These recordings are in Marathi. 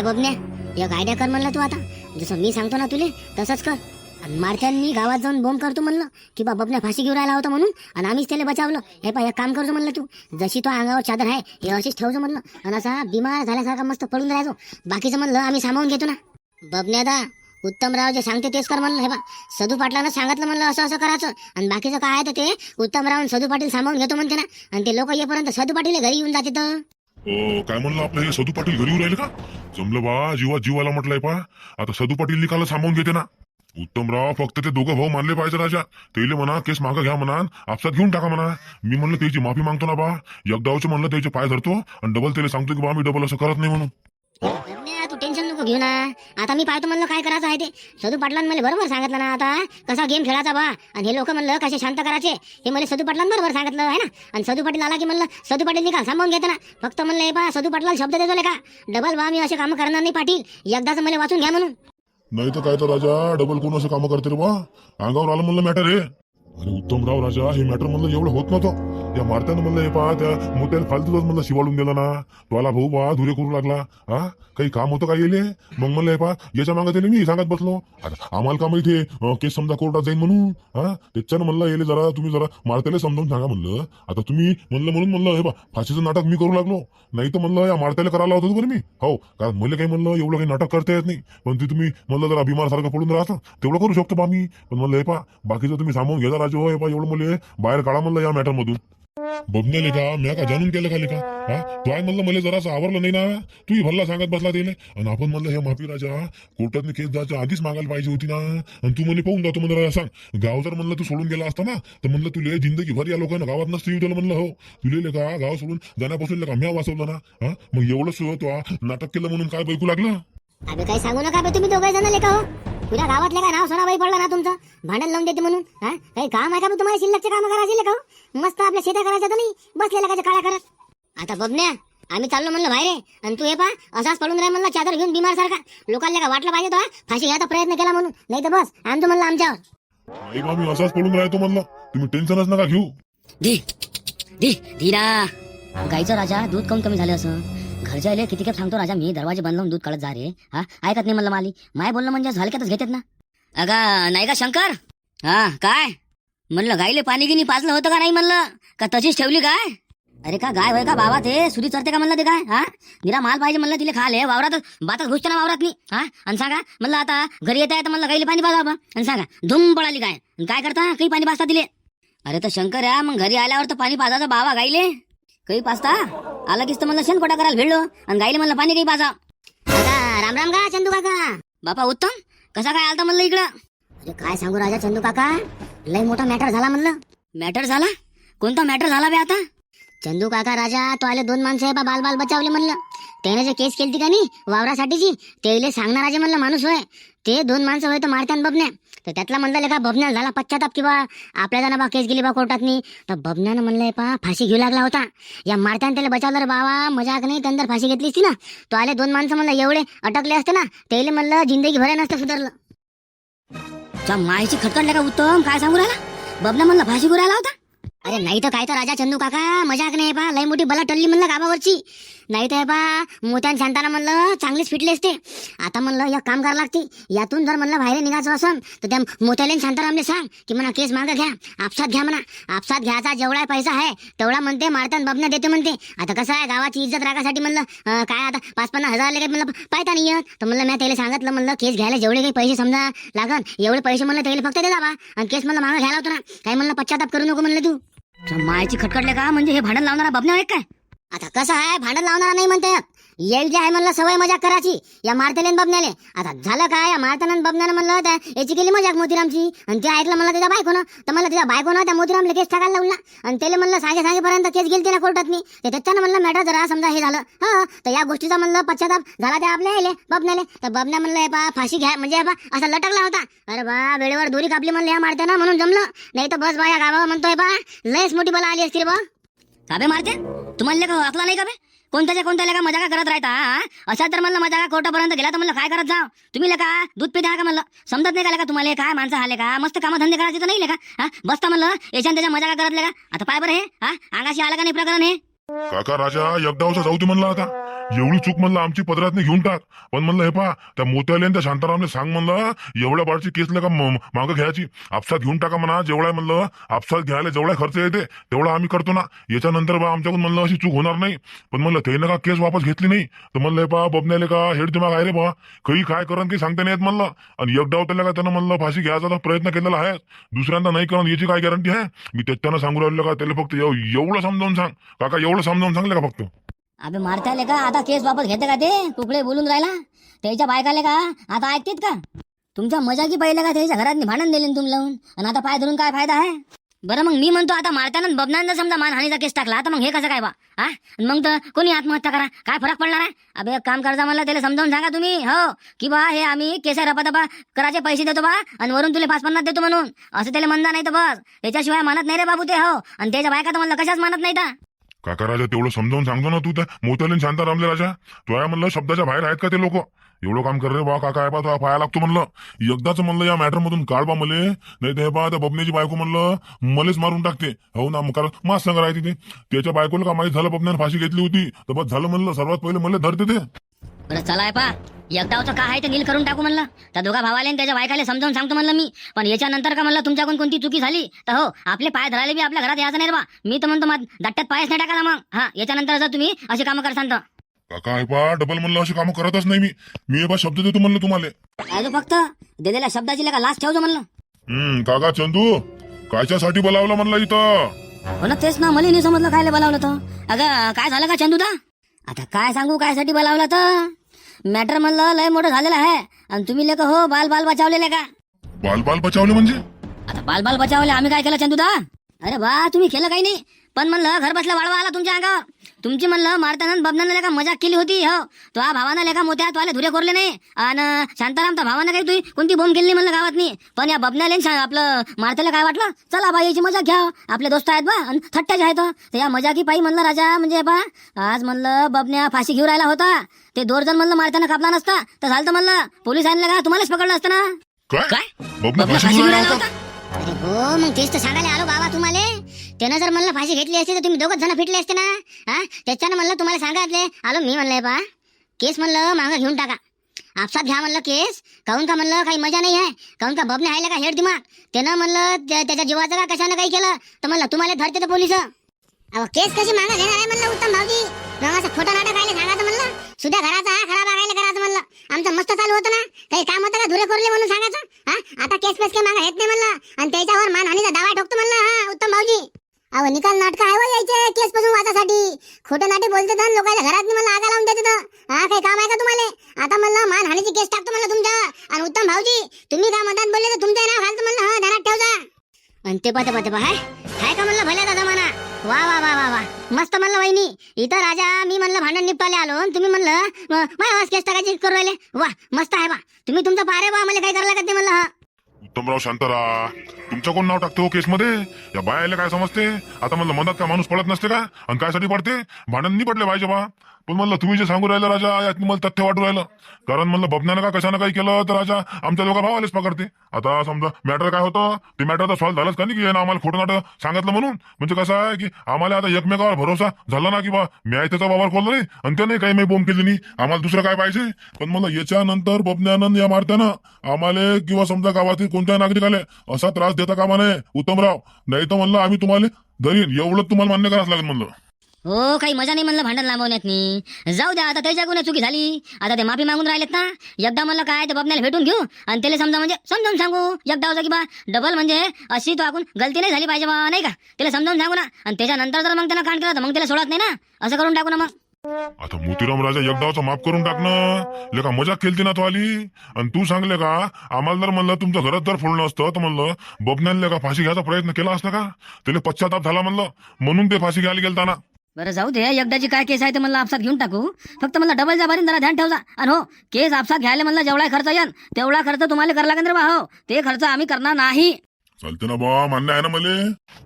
काय बबन्या? एक आयडिया कर म्हणलं तू आता. जसं मी सांगतो ना तुले तसंच कर. आणि गावात जाऊन बोंब करतो म्हणलं. की बा बबन्या फाशी घेऊन राहिला होता म्हणून. आणि आम्हीच त्याला बचावलं. हे पा एक काम करतो म्हणलं तू. जशी तो अंगावर चादर आहे हे अशीच ठेवतो म्हणलं. आणि असा बिमार झाल्यासारखा मस्त पडून राहायचो. बाकीचं म्हणलं आम्ही सामावून घेतो ना. बबन्यादा उत्तमराव जे सांगते तेच कर म्हणलं. हे बा सदू पाटलानं सांगितलं म्हणलं असं असं करायचं. आणि बाकीचं काय आहे तर ते उत्तमराव सदू पाटील सामावून घेतो म्हणते ना. आणि ते लोक येपर्यंत सदू पाटील घरी येऊन जाते तर? हो, काय म्हणलं आपलं हे सदू पाटील घरी राहिले का? जमलं बा जीवा जीवाला म्हटलंय पा आता सदू पाटील निकाला सांभाळून घेते ना. उत्तमराव फक्त ते दोघं भाऊ मानले पाहिजे राजा. तेले म्हणा केस मागं घ्या म्हणा आपसात घेऊन टाका म्हणा. मी म्हणलं त्याची माफी मागतो ना बा. एकदावचं म्हणलं त्याचे पाय धरतो आणि डबल त्याला सांगतो की बा मी डबल असं करत नाही म्हणून. नको घेऊ ना. आता मी पाहतो म्हणलं काय करायचं आहे ते. सदू पाटलांनी मला बरोबर सांगितलं ना आता. कसा गेम खेळायचा बा. आणि हे लोक म्हणलं कसे शांत करायचे. हे मला सदू पाटलांनी बरोबर सांगितलं आहे ना. आणि सदू पाटील आला की म्हणलं सदू पाटील निकाल सांभाळून घेते ना. फक्त म्हणलं हे पा सदू पाटलाला शब्द देतो का? डबल बा मी असे कामं करणार नाही पाटील. एकदाच मला वाचून घ्या म्हणून. नाही तर काय तर राजा डबल कोण असं कामं करते रे बा? अंगावर आलं म्हणलं मॅटर हे. अरे उत्तमराव राजा हे मॅटर म्हणलं एवढं होत नव्हतं. या मारत्यानं म्हणलं हे पहा त्या मोत्याला फालतूच म्हणलं शिवाडून दिलं ना. तुला भाऊ बा धुरे करू लागला. हा? काही काम होतं का येले? मग म्हणलं हे पहा याच्या मागे त्याने मी सांगत बसलो. आता आम्हाला का माहिती आहे? केस समजा कोर्टात जाईन म्हणून. हा? त्याच्यानं म्हणलं येले जरा तुम्ही जरा मारत्याला समजावून सांगा म्हणलं. आता तुम्ही म्हणलं म्हणून म्हणलं हे बा फाशीचं नाटक मी करू लागलो. नाही तर म्हणलं या मारत्याला करायला होतं बरं मी. हो कारण मला काही म्हणलं एवढं काही नाटक करता येत नाही. पण ते तुम्ही म्हणलं जरा बिमार सारखं पडून राहतं. तेवढं करू शकतो बा मी. पण म्हणलं हे पा बाकीचं तुम्ही सांगून घ्या राजू. हो, हे पा एवढं मुले बाहेर काढा म्हणलं या मॅटर मधून बघण्याले का म्या का जाणून केलं खाली का? हा? तो आहे म्हणलं मला जरासं आवरलं नाही ना? तूही भल्ला सांगत बसला तिने आणि आपण म्हणलं हे माफी राजा कोर्टात केस जायच्या आधीच मागायला पाहिजे होती ना? आणि तू म्हणे पाहून जातो म्हणलं सांग. गाव जर म्हणलं तू सोडून गेला असता ना तर म्हणलं तुले जिंदगी भर या लोकांना गावात नसतं येऊ त्याला म्हणलं हो. तुले का गाव सोडून जाण्यापासून का म्या वाचवलं ना? हा? मग एवढं नाटक केलं म्हणून काय बैकू लागलं? काय सांगू नका तुम्ही दोघे जण लेखा हो. तुझ्या गावातले काय नाव सोनाबाई पडला ना तुमचं? भांडण लावून देते म्हणून हा? काही काम आहे का तुम्हाला? शिल्लकचे काम करायचे का? मस्त आपल्या शेता करायचं तर नाही बसलेला का काळ्या करत? आता बबन्या आम्ही चाललो म्हणलं बाहेर. आणि तू हे पा असाच पडून राह म्हणलं चादर घेऊन बिमार सारखा. लोकांना का वाटलं पाहिजे तो? फाशी घ्यायचा प्रयत्न केला म्हणून. नाही तर बस आणतो म्हणलं आमच्यावर. मी असाच पडून राहतो म्हणलं. तुम्ही टेन्शनच नका घेऊ. धीरा. गाईचं राजा दूध कमी कमी झालं असं. घरच्या आले किती काय सांगतो राजा? मी दरवाजे बंद लावून दूध काढत जा रे. हा? ऐकत नाही म्हणलं माली. माय बोललं म्हणजे हलक्यातच घेतात ना? अगा नाही का शंकर? हा काय? म्हणलं गाईले पाणी गिनी पाजलं होतं का नाही म्हणलं? का तशीच ठेवली काय? अरे का गाय होय का बाबा ते? सुरी चरते का म्हणलं ते काय? हा? निरा माल पाहिजे म्हणलं तिला खाले वावरात बातात घुसते ना वावरात नाही हा? आणि सांगा म्हणलं आता घरी येता तर म्हणलं गाईले पाणी पाजा बा. आणि सांगा धुम पडाली काय? आणि काय करता? काही पाणी पाजता दिले अरे तर शंकर या मग घरी आल्यावर तर पाणी पाजायचं बाबा गाईले. काही पाजता? आला कीच तर म्हणलं शेण कोटा करायला भेटलो आणि गाईले म्हणलं पाणी काही पाजा आता राम राम का चंदू काका? बापा उत्तम. कसा काय आलता म्हणलं इकडं? अरे काय सांगू राजा चंदू काका? लय मोठा मॅटर झाला म्हणलं. मॅटर झाला? कोणता मॅटर झाला बे आता? चंदू काका राजा तो आले दोन माणसं आहे बा बाल बाल बचावले म्हणलं. त्याने जे केस केली का नाही वावरासाठीची ते सांगणार राजे म्हणलं माणूस होय ते दोन माणसं होय तर मारत्यान बबन्या. तर त्यातला म्हणलं का बबन्याला झाला पश्चाताप किंवा आपल्या जाणं बा केस गेली बा कोर्टातनी तर बबन्यानं म्हणलंय पा फाशी घेऊ लागला होता. या मारत्यानं त्याला बचावलं रे बाबा मजाक नाही त्यांना फाशी घेतली असती ना. तो आले दोन माणसं म्हणलं एवढे अटकले असते ना त्याला म्हणलं जिंदगी भरे नसतं सुधारलं. च्या मायची खटखटले का उत्तम काय सांगू राहिला? बबना म्हणलं फाशी करू होता. अरे नाही तर काय तर राजा चंदू काका मजाक नाही पा लय मोठी बला टल्ली म्हणलं गावावरची. नाही तर पा मोत्यान शांताना म्हणलं चांगलीच फिटले असते. आता म्हणलं या काम करावं लागते. यातून जर म्हणलं बाहेर निघायचं असन तर त्या मोत्याला शांतारामने सांग की म्हणा केस मागं घ्या आपसात घ्या म्हणा. आपसात घ्यायचा जेवढा पैसा आहे तेवढा म्हणते मारतान बबना देते म्हणते. आता कसं आहे गावाची इज्जत राखासाठी म्हणलं काय आता पाच पन्नास हजार काय म्हणलं पाहता नाही येत. तर म्हणलं मी त्याला सांगितलं म्हणलं केस घ्यायला जेवढे काही पैसे समजा लागन एवढे पैसे म्हणलं त्याला फक्त दे जावा आणि केस म्हणलं मागं घ्यायला होतो ना. काय म्हणलं पश्चाताप करू नको म्हणलं तू. मायची खटखटले का? म्हणजे हे भांडण लावणारा बबना आहे काय? आता कसं आहे? भांडण लावणारा नाही म्हणते. येईल जे आहे म्हणलं सवय मजाक करायची. या मारतेले बबण्याले आता झालं काय? या मारताना बबण्यानं म्हणलं त्या याची केली मजाक मोतीरामची? आणि ते ऐकलं म्हणलं त्याच्या बायकोनं. तर मला त्याच्या बायकोनं त्या मोतीरामला केस टाकायला लावला. आणि त्याला म्हणलं सांगे सांगेपर्यंत केस गेली ना कोर्टात मी ते त्याच्यानं म्हणलं मॅटर जरा समजा हे झालं. हां तर या गोष्टीचा म्हणलं पश्चाताप झाला त्या आपल्या येले बबण्याले तर बबना म्हणलं हे पा फाशी घ्या. म्हणजे हे पा असा लटकला होता. अरे बा वेळेवर दोरी कापली म्हणलं या मारत्यानं म्हणून जमलं. नाही तर बस बा या गावावर म्हणतोय बा लयच मोठी बला आली असतील रे बा काबे मारते तुम्हाला लेका वाचला नाही का बे? कोणत्याच्या कोणत्या लेका मजा करत राहता अशा तर म्हणलं मजा का कोर्टापर्यंत गेला तर म्हणलं काय करत जाव? तुम्ही का दूध पिता का म्हणलं? समजत नाही का लेका तुम्हाला काय माणसं आले का मस्त कामधंदे करायचे तर नाही का हा? बसता म्हणलं याच्या त्याच्या मजा का करत लेका? आता पाय बरं हे हा? अंगाशी आला का नाही प्रकरण हे? काका राजा एकदा जाऊ दे म्हणलं आता. एवढी चूक म्हणलं आमची पदरातनी घेऊन टाक. पण म्हणलं हे पा त्या मोत्याले आणि त्या शांतारामने सांग म्हणलं एवढ्या बाळची केस का मागं घ्यायची. आपसात घेऊन टाका म्हणा जेवढा म्हणलं आपसात घ्यायला जेवढा खर्च येते तेवढा आम्ही करतो ना. याच्यानंतर बा आमच्याकडून म्हणलं अशी चूक होणार नाही. पण म्हणलं ते का केस वापस घेतली नाही? तर म्हणलं हे पा बबण्याले का हेड दिमाग आहे रे बा काही काय करण काही सांगता नाही येत म्हणलं. आणि एक डाव त्याला का त्यानं म्हणलं फाशी घ्यायचा तर प्रयत्न केलेला आहे. दुसऱ्यांदा नाही करण याची काय गॅरंटी आहे? मी त्यांना सांगू राहिलो का? त्याला फक्त एवढं समजावून सांग. काका एवढं समजावून सांगले का फक्त? अबे मारताले का? आता केस वापस घेते का ते? कुकडे बोलून राहिला. त्याच्या बायकाले का? आता ऐकतेत का? तुमच्या मजाकी पहिले का त्याच्या घरात भांडण दिले तुम्ही लावून? आणि आता पाय धरून काय फायदा आहे? बरं मग मी म्हणतो आता मारताना बबनानं समजा मानहानीचा केस टाकला आता मग हे कसं काय बा? हा? मग तर कोणी आत्महत्या करा? काय फरक पडणार आहे? अबे एक काम करता मला त्याला समजावून सांगा तुम्ही. हो. की बा हे आम्ही केसा रपादपा कराचे पैसे देतो बा आणि वरून तुला पाच पन्नास देतो म्हणून. असं त्याला म्हणता नाही तर बस. त्याच्याशिवाय मानत नाही रे बाबू ते हो. आणि त्याच्या बायका तर मला कशाच मानत नाही तर काका राजा तेवढं समजावून सांगतो ना तू त्या मोत्यालीन शांत रामले राजा? तुया म्हणलं शब्दाच्या बाहेर आहेत का ते लोक? एवढं काम कर रे बा काका आहे बा तुला पाया लागतो म्हणलं. एकदाच म्हणलं या मॅटर मधून काढ बा मले. नाही ते बा त्या बबण्याची बायको म्हणलं मलेच मारून टाकते. हो ना मग कारण मास संग राहते ते. त्याच्या बायकोला का माहीत झालं बबण्याने फाशी घेतली होती. तर बस झालं म्हणलं सर्वात पहिले मला धरते ते. बरं चला आहे पा एकदावचं काय आहे ते नील करून टाकू म्हणलं. त्या दोघा भावाले आणि त्याच्या बायकाले समजावून सांगतो म्हणलं मी. पण याच्यानंतर का म्हणलं तुमच्याकडून कोणती चुकी झाली? तर हो आपले पाय धरायला बी आपल्या घरात यायचं नाही रे बा. मी तर म्हणतो मग दट्ट्यात पायच नाही टाकायला मग. हा याच्यानंतर जर तुम्ही अशी कामं करसान तर. काका आहे पा डबल म्हणलं अशी कामं करतच नाही मी. मी बा शब्द देतो म्हणलं तुम्हाला. काय तो फक्त दिलेल्या शब्दाची लेका लाच ठेवतो म्हणलं. हम्म काका चंदू कायच्यासाठी बोलावलं म्हणलं इथं? हो ना तेच ना मला नाही समजलं कायले बोलावलं तर. अगं काय झालं का चंदूदा? आता काय सांगू कायसाठी बोलावलं तर? मॅटर म्हणलं लय मोठं झालेलं आहे. आणि तुम्ही लेक हो बाल बाल बचावलेले का? बाल बाल बचावले म्हणजे? आता बाल बाल बचावले आम्ही काय केलं चंदूदा? अरे वा तुम्ही केलं काही नाही. पण म्हणलं घर बसल्या वाढवा आला तुमच्या अंगावर. तुमची म्हणलं मारताना बबनानं लेका मजाक केली होती हो. तो भावानं लेका मोठ्या तुला धुरे कोरले नाही. आणि शांताराम तर भावानं काही तुझी कोणती बोंब केली म्हणलं गावात नाही पण या बबनाले आपलं मारताला काय वाटलं? चला बाई याची मजाक घ्या आपले दोस्त आहेत बा आणि थट्ट्याचे आहेत तर या मजाकी पायी म्हणलं राजा म्हणजे बा आज म्हणलं बबन्या फाशी घेऊन राहिला होता. ते दोन जण म्हणलं मारताना कापला नसता. तर झालं तर म्हणलं पोलीस आणलं का तुम्हालाच पकडलं असतं ना? काय? काय? बबना बबना फाशी घेऊन राहिला होता? होता? अरे हो मग तेच तर सांगायला आलो बाबा तुम्हाला. त्यानं जर म्हणलं फाशी घेतली असती तर तुम्ही दोघच जण फिटले असते ना? हा? त्याच्यानं म्हणलं तुम्हाला सांगायले आलो मी म्हणलंय बा. केस म्हणलं मागं घेऊन टाका. आपसात घ्या म्हणलं केस. काहून का म्हणलं काही मजा नाही आहे? काहून का बबने आहे का हेड दिमाग? त्यानं म्हणलं त्याच्या जीवाचं का कशानं काही केलं? तर म्हणलं तुम्हाला धरते तर पोलीस. अहो केस कशी मागं घेणार आहे म्हणलं उत्तम भाऊजी? मग खोटा नाटक राहिले सांगायचं म्हणलं? सुद्धा घराचा हा खराब राहिले करायचं म्हणलं. आमचं मस्त चालू होतं ना? काही काम होतं का धुरे कोरले म्हणून सांगायचं? हा? आता केस पेस काही मागं येत नाही म्हणलं. आणि त्याच्यावर मानहानीचा दावा ठोकतो म्हणलं हा उत्तम भाऊजी. अहो निकाल हो नाटक आहे यायचे केस पासून वाचासाठी. खोटे नाटे बोलते तर लोकांच्या घरात मला आगा लावून देते तर. हा काही काम आहे का तुम्हाला? आता म्हणलं मानहानीची केस टाकतो म्हणलं तुमच्या आणि उत्तम भाऊजी तुम्ही काय म्हणतात बोलले तर तुमचं नाव घालतो म्हणलं हा ठेव ठेवजा. आणि ते पाते पाते हाय. हाय का म्हणलं दादा म्हणा वा वा वा वा वा. मस्त म्हणलं वहिनी. इथं राजा मी म्हणलं भांडण निपटाले आलो. तुम्ही म्हणलं केस टाकायची करू राहिले. वा मस्त आहे वा तुम्ही तुमचं पारे बा मला काय करायला का ते म्हणलं हा. उत्तमराव शांतरा तुमचं कोण नाव टाकतो केस मध्ये या बायाला काय समजते? आता म्हणलं मनात का माणूस पडत नसते का? आणि कायसाठी पडते? भांडण नाही पडले पाहिजे बा. पण म्हणलं तुम्ही जे सांगू राहिलं राजा यात मला तथ्य वाटू राहिलं. कारण म्हणलं बबनानं का कशानं काही केलं तर राजा आमच्या लोक भावालेच पकडते. आता समजा मॅटर काय होतं? ते तर सॉल्व्ह झालंच का नाही की यानं आम्हाला खोटं नाटं सांगितलं म्हणून? म्हणजे कसं आहे की आम्हाला आता एकमेकावर भरोसा झाला ना की बा मी आहे त्याचा वावर खोलला नाही आणि त्याने काही मी बोंब केली नाही. आम्हाला दुसरं काय पाहिजे? पण म्हणलं याच्यानंतर बबण्यानं या मारत्यानं आम्हाला किंवा समजा गावातील कोणत्या नागरिकाला असा त्रास देता कामा नये. उत्तमराव नाही तर म्हणलं आम्ही तुम्हाला धरीन एवढं तुम्हाला मान्य करावं लागेल म्हणलं. हो काही मजा नाही म्हणलं भांडण लांबवण्यात नाही जाऊ द्या आता त्याच्या गुन्हे चुकी झाली. आता ते माफी मागून राहिलेत ना. एकदा म्हणलं काय ते बबण्याला भेटून घेऊ आणि त्याला समजा म्हणजे समजावून सांगू. एकदा होतं की बा डबल म्हणजे अशी तो आपण गलती नाही झाली पाहिजे बा नाही का? त्याला समजावून सांगू ना. आणि त्याच्यानंतर जर मग त्याला कांड केलं तर मग त्याला सोडत नाही ना. असं करून टाकू ना मग. आता मोतीराम राजा एकदावचा माफ करून टाकणं लेका मजाक केलती ना तो आली? आणि तू सांगले का आम्हाला जर म्हणलं तुमच्या घरात जर फोडलं असतं तर म्हणलं बबण्याला का फाशी घ्यायचा प्रयत्न केला असता का? त्याला पश्चाताप झाला म्हणलं. म्हणून ते फाशी घ्यायला गेलता ना. बरं जाऊ दे एकदाची काय केस आहे ते म्हणलं आपसात घेऊन टाकू. फक्त मला डबल जाबारी जरा ध्यान ठेवजा. आणि हो केस आपसात घ्यायला म्हणलं जेवढा खर्च येईल तेवढा खर्च तुम्हाला करायला लागेल रे बा हो. ते खर्च आम्ही करणार नाही. चालते ना बा मान्य आहे ना मले.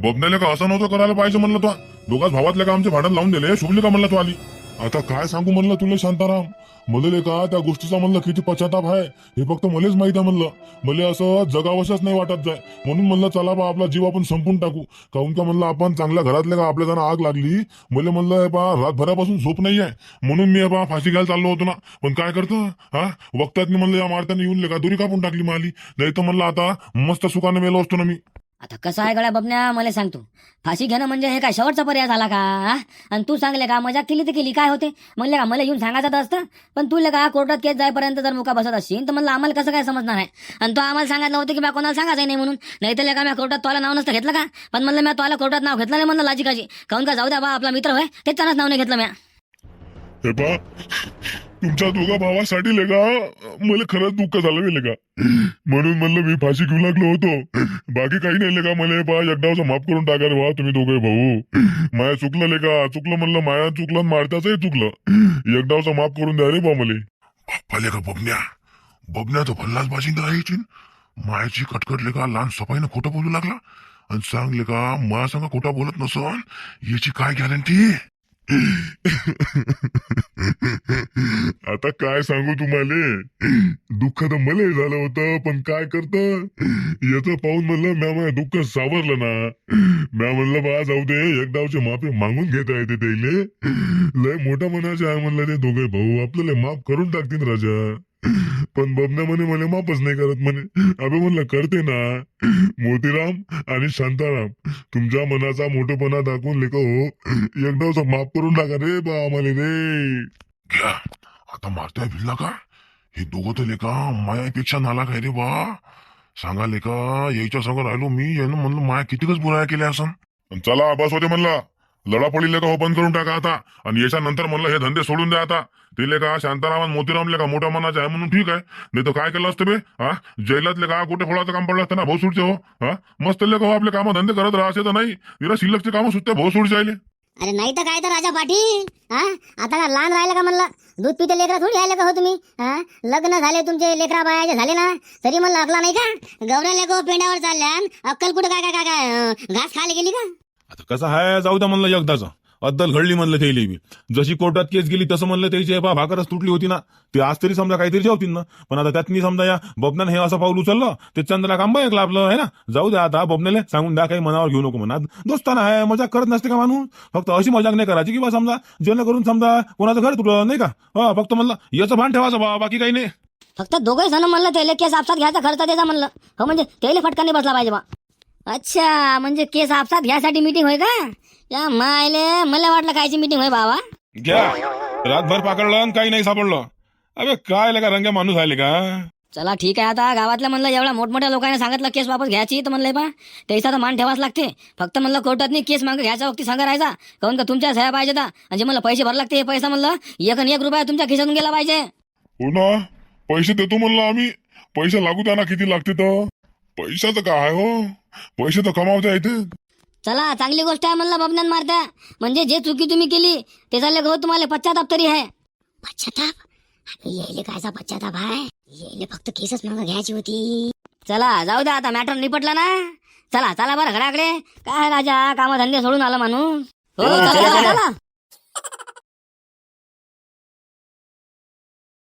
बबण्याला का असं नव्हतं करायला पाहिजे म्हणलं तो. दोघाच भावातल्या का आमचे भांडण लावून दिले शुभले का म्हणलं तो आली? आता काय सांगू म्हणलं तुला शांताराम? मले का त्या गोष्टीचा म्हणलं किती पश्चाताप आहे. हे फक्त मलाच माहीत आहे म्हणलं. मला असं जगावशच नाही वाटत जाय. म्हणून म्हणलं चला बा आपला जीव आपण संपून टाकू. काहून का म्हणलं आपण चांगल्या घरातले का आपल्या जण आग लागली? मला म्हणलं हे रातभरापासून झोप नाही आहे म्हणून मी बा फाशी घ्यायला चाललो होतो ना. पण काय करतो? हा? वक्तात म्हणलं या मारत्याने येऊन का दुरी कापून टाकली माली. नाही तर म्हणलं आता मस्त सुखाने मेलो असतो ना मी. आता कसं आहे गळ्या बबन्या? मला सांगतो फाशी घेणं म्हणजे हे काय शेवटचा पर्याय झाला का आणि तू सांगले का मजाक केली तर केली काय होते? म्हणले का मला येऊन सांगायचं तर असतं? पण तू का कोर्टात केस जाईपर्यंत जर मुका बसत असशील तर म्हणलं आम्हाला कसं काय समजणार आहे? आणि तो आम्हाला सांगायला नव्हतं की बा कोणाला सांगायचं नाही म्हणून. नाही तर का मी कोर्टात तुला नाव नसतं घेतलं का? पण म्हणलं मी तुला कोर्टात नाव घेतलं नाही म्हणलं लाजी काजी काऊन का जाऊ द्या बा आपला मित्र होय? त्याच्यानंच नाव नाही घेतलं म्या. तुमच्या दोघा भावासाठी लगा मला खरंच दुःख झालं मी का म्हणून म्हणलं मी फाशी घेऊ लागलो होतो. बाकी काही नाही लगा मला पा एकदा माफ करून टाका रे वा तुम्ही दोघे भाऊ. माया चुकलं लेगा चुकलं म्हणलं माया चुकलं आणि मारत्याचंही चुकलं. एकदावचं माफ करून द्या रे बा मला. बाप्पा का बबन्या. बबन्या तो भल्लाच बाशिंदा आहे मायाची कटकट लेगा लहान सफाईनं खोटं बोलू लागला. आणि सांग लेका माया सांगा खोटा बोलत नसन याची काय गॅरंटी आता काय सांगू तुम्हाला? दुःख तर मले झालं होतं पण काय करत? याचं पाहून म्हणलं म्या माझ्या दुःख सावरलं ना. म्या म्हणलं बा जाऊ दे एकदावचे माफी मागून घेता येते त्याले लय मोठा मनाचे आहे म्हणलं ते दोघे भाऊ. आपल्याला माफ करून टाकतील राजा. पण बबना म्हणे मला माफच नाही करत म्हणे. अबे म्हणलं करते ना. मोतीराम आणि शांताराम तुमच्या मनाचा मोठेपणा दाखवून लेख हो एकदा माफ करून टाका रे बा आम्हाला रे. घ्या आता मारताय भिडला का? हे दोघं तर लेका मायापेक्षा नाला काय रे बा. सांगा लेका यायच्या संग राहिलो मी यानं म्हणलं माया कितीकच बुराया केल्या असन चला बस होते म्हणला. लढापडी लेका हो बंद करून टाका आता. आणि याच्यानंतर म्हणलं हे धंदे सोडून द्या आता. ते लेका शांताराम आणि मोतीराम लेका मोठ्या मनाचा आहे म्हणून ठीक आहे. नाही तर काय केलं असतं बे? हा? जैलात लेका कुठे फोडाचं काम पडलं असतं ना भाऊ सुटचे हो. हा? मस्त लेका हो आपले कामं धंदे करत राहायचे तर नाही. विरा शिल्लकचे कामं सुटते भाऊ सुटचे आले अरे नाही तर काय तर राजा पाटील? हा? आता का लहान राहिलं का म्हणलं? दूध पिते लेकरा थोडी आले का हो तुम्ही? हा? लग्न झाले तुमचे लेकरा बायाचे झाले ना? तरी म्हणलं अकला नाही का? गवऱ्या लेको हो, पेंड्यावर चालल्या. अक्कल कुठं काय काय काय काय घास खायला गेली का? आता कसं आहे जाऊ द्या म्हणलं एकदाच. अद्दल घडली म्हणलं त्याला बी. जशी कोर्टात केस गेली तसं म्हणलं त्याची बा भाकरच तुटली होती ना. ते आज तरी समजा काहीतरी जेवतील ना. पण आता त्यातनी समजा या बबनानं हे असं पाऊल उचललं ते चंद्रा काम ऐकलं आपलं आहे ना? जाऊ द्या आता बबनेले सांगून द्या काही मनावर घेऊ नको म्हणा. दोस्ताना आहे मजाक करत नसते का माणूस? फक्त अशी मजाक नाही करायची की बा समजा जेणेकरून समजा कोणाचं घर तुटलं नाही का? हा फक्त म्हणलं याचं भान ठेवायचं बा बाकी काही नाही. फक्त दोघे जण म्हणलं त्याला केस आपसात घ्यायचा खर्च त्याचा म्हणलं. हो म्हणजे त्याला फटकाने बसला पाहिजे बा. अच्छा म्हणजे केस आपसात घ्यायसाठी मीटिंग होय का? या मायले मला वाटलं कायची मीटिंग होय बाबा. घ्या. रातभर पाकडलं आणि काही नाही सापडलं. अबे काय लगा रंग्या माणूस आहे का? चला ठीक आहे आता. गावातल्या म्हणलं एवढ्या मोठमोठ्या लोकांनी सांगितलं केस वापस घ्यायची तर म्हणलं बा. त्याचा तर मान ठेवाच लागते. फक्त म्हणलं कोर्टात नाही केस मागं घ्यायचा वक्ती सांगा राहायचा. काऊन का तुमच्या सह्या पाहिजे का म्हणजे मला पैसे भर लागते हे पैसा म्हणलं एक आणि एक रुपया तुमच्या खिशातून गेला पाहिजे. हो ना. पैसे देतो म्हणलं आम्ही. पैसे लागू द्या ना किती लागते तर? पैशाचं काय हो? पैसे तर कमावता येते. चला चांगली गोष्ट आहे म्हणलं बबन्यान मारत्या म्हणजे जे चुकी तुम्ही केली ते झाले गो तुम्हाला. पश्चाताप तरी आहे. पश्चाताप? अरे येले कायचा पश्चाताप आहे? येले फक्त केसच मागं घ्यायची होती. चला जाऊ द्या आता. मॅटर निपटला ना? चला चला बरं घराकडे काय राजा? कामधंदे सोडून आला माणूस. हो चला चला, चला.